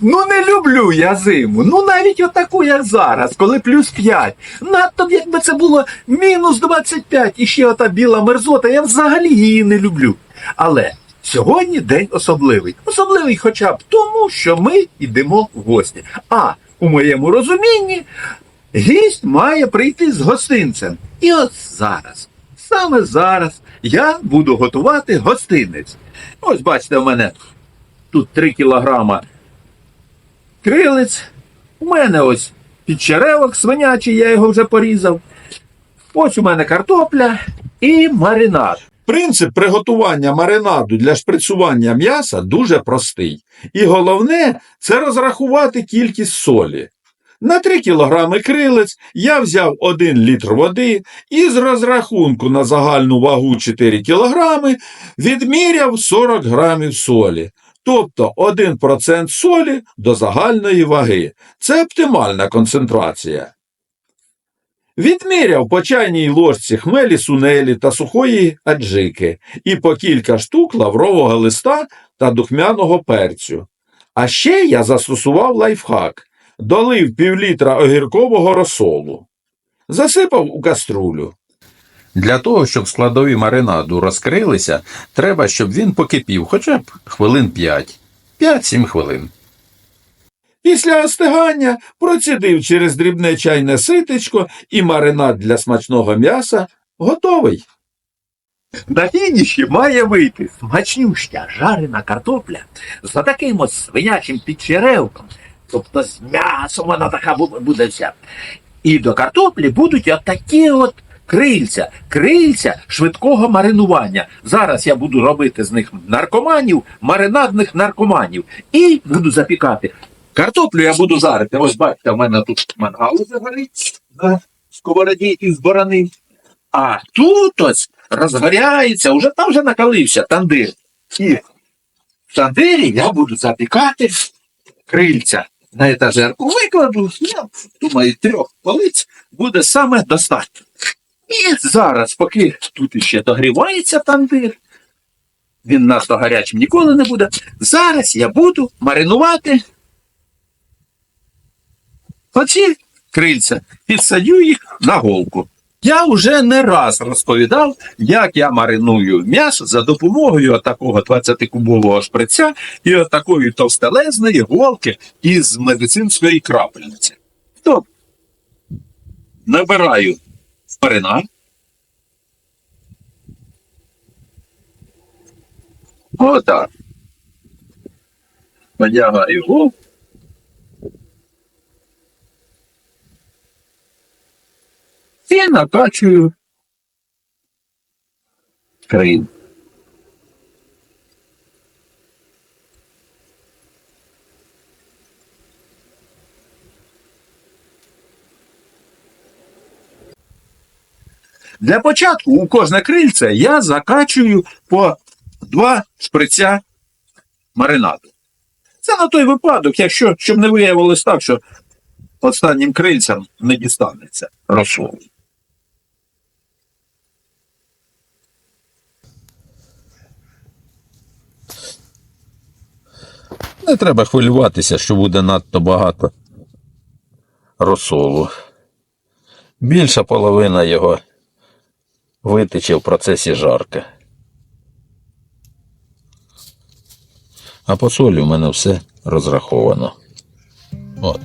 Ну не люблю я зиму. Ну навіть отаку, як зараз, коли плюс 5. Надто б якби це було мінус 25 і ще ота біла мерзота, я взагалі її не люблю. Але сьогодні день особливий. Особливий хоча б тому, що ми йдемо в гості. А у моєму розумінні гість має прийти з гостинцем. І от зараз, саме зараз, я буду готувати гостинець. Ось бачите, у мене тут 3 кілограма крилець. У мене ось підчеревок свинячий, я його вже порізав. Ось у мене картопля і маринад. Принцип приготування маринаду для шприцювання м'яса дуже простий. І головне це розрахувати кількість солі. На 3 кілограми крилець я взяв 1 літр води і з розрахунку на загальну вагу 4 кілограми відміряв 40 грамів солі. Тобто 1% солі до загальної ваги. Це оптимальна концентрація. Відміряв по чайній ложці хмелі сунелі та сухої аджики і по кілька штук лаврового листа та духмяного перцю. А ще я застосував лайфхак, долив півлітра огіркового розсолу, засипав у каструлю. Для того, щоб складові маринаду розкрилися, треба, щоб він покипів хоча б хвилин 5. 5-7 хвилин. Після остигання процідив через дрібне чайне ситечко і маринад для смачного м'яса готовий. На фініші має вийти смачнюща жарена картопля з таким от свинячим підчеревком. Тобто з м'ясом вона така буде вся. І до картоплі будуть отакі от крильця, крильця швидкого маринування. Зараз я буду робити з них наркоманів, маринадних наркоманів. І буду запікати. Картоплю я буду жарити. Ось бачите, в мене тут мангал уже горить на сковороді із борони. А тут ось розгоряється, уже там вже накалився тандир. І в тандирі я буду запікати крильця. На етажерку викладу, я думаю, трьох полиць буде саме достатньо. І зараз, поки тут іще догрівається тандир, він надто гарячим ніколи не буде. Зараз я буду маринувати оці крильця, підсадю їх на голку. Я вже не раз розповідав, як я мариную м'ясо за допомогою такого 20-кубового шприця і такої товстелезної голки із медицинської крапельниці. Тобто набираю маринад. Отак. Надягаю. І накачую крин. Для початку у кожне крильце я закачую по два шприця маринаду. Це на той випадок, якщо щоб не виявилось так, що останнім крильцям не дістанеться розсол. Не треба хвилюватися, що буде надто багато розсолу. Більша половина його витече в процесі жарки. А по солі в мене все розраховано. От.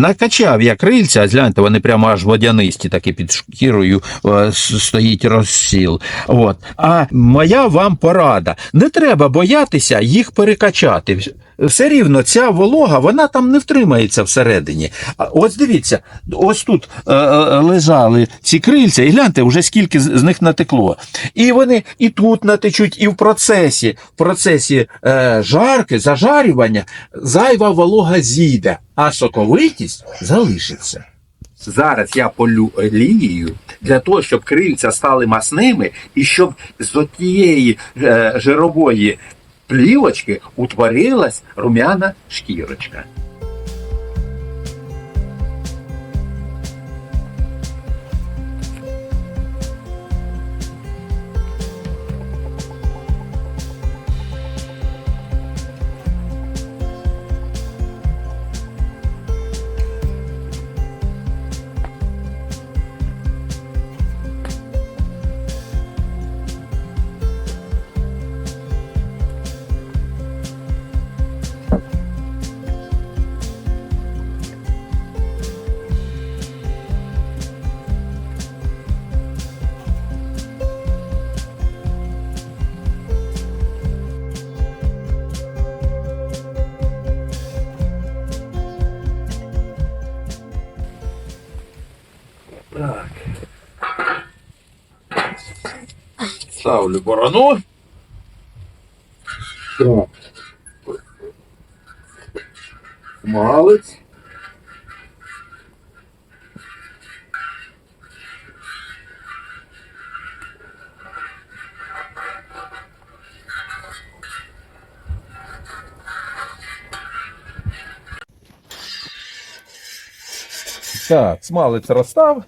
Накачав я крильця, гляньте, вони прямо аж водянисті, такі під шкірою е, стоїть розсіл. От. А моя вам порада: не треба боятися їх перекачати. Все рівно ця волога, вона там не втримається всередині. Ось дивіться, ось тут е, е, лежали ці крильця, і гляньте, вже скільки з, них натекло. І вони і тут натечуть, і в процесі, в процесі е, жарки, зажарювання, зайва волога зійде, а соковитість залишиться. Зараз я полю олією для того, щоб крильця стали масними, і щоб з отієї е, жирової плівочки утворилась рум'яна шкірочка. Так. Ставлю барану. Так. Малець. Так, смалець розстав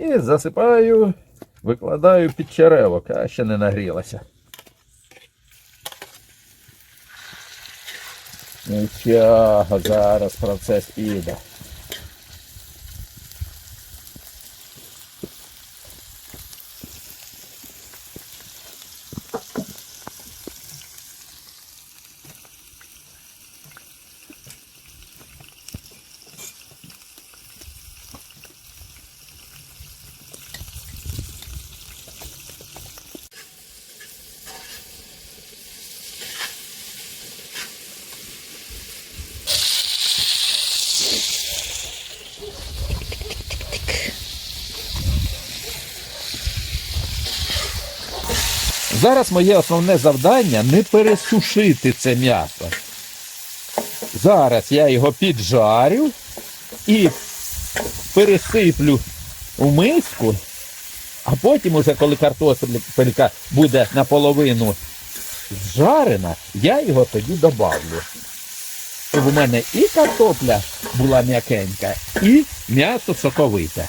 і засипаю, викладаю під черевок, а ще не нагрілася. Нічого, зараз процес піде. Зараз моє основне завдання не пересушити це м'ясо. Зараз я його піджарю і пересиплю в миску, а потім, уже коли картопелька буде наполовину зжарена, я його тоді добавлю. Щоб у мене і картопля була м'якенька, і м'ясо соковите.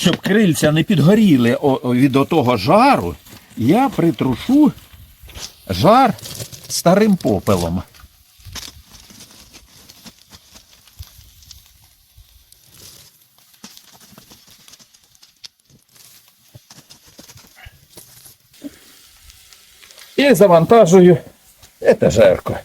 Щоб крильця не підгоріли від отого жару, я притрушу жар старим попелом. І завантажую етажерку.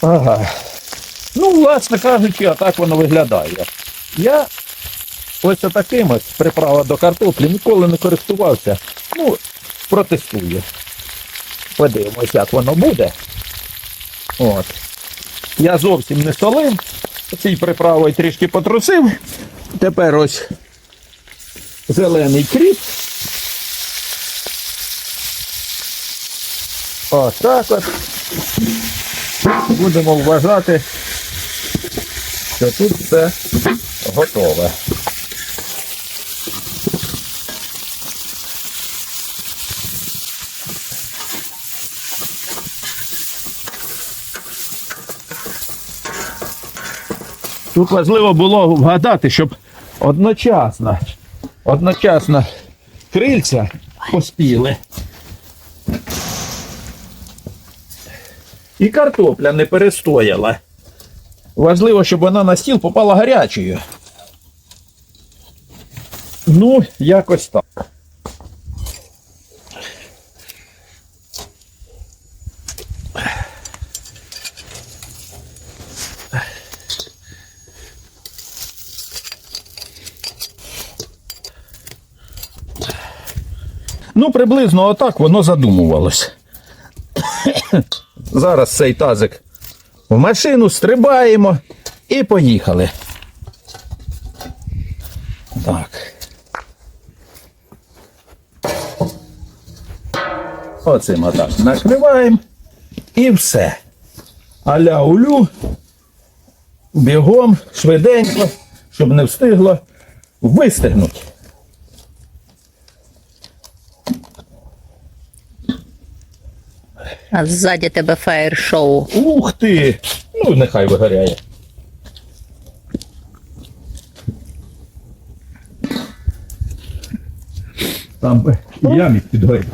Ага. Ну, власне кажучи, а так воно виглядає. Я ось таким ось приправа до картоплі ніколи не користувався. Ну, протестую. Подивимось, як воно буде. От. Я зовсім не солив. Цій приправою трішки потрусив. Тепер ось зелений кріп. Ось так от. Будемо вважати, що тут все готове. Тут важливо було вгадати, щоб одночасно, одночасно крильця поспіли. І картопля не перестояла. Важливо, щоб вона на стіл попала гарячою. Ну, якось так. Ну, приблизно отак воно задумувалось. Зараз цей тазик в машину стрибаємо і поїхали. Так. Оцим отак накриваємо і все. Аля улю, бігом, швиденько, щоб не встигло вистигнути. А ззаді тебе фаєр-шоу. Ух ти! Ну, нехай вигоряє. Там би ямік підгорів.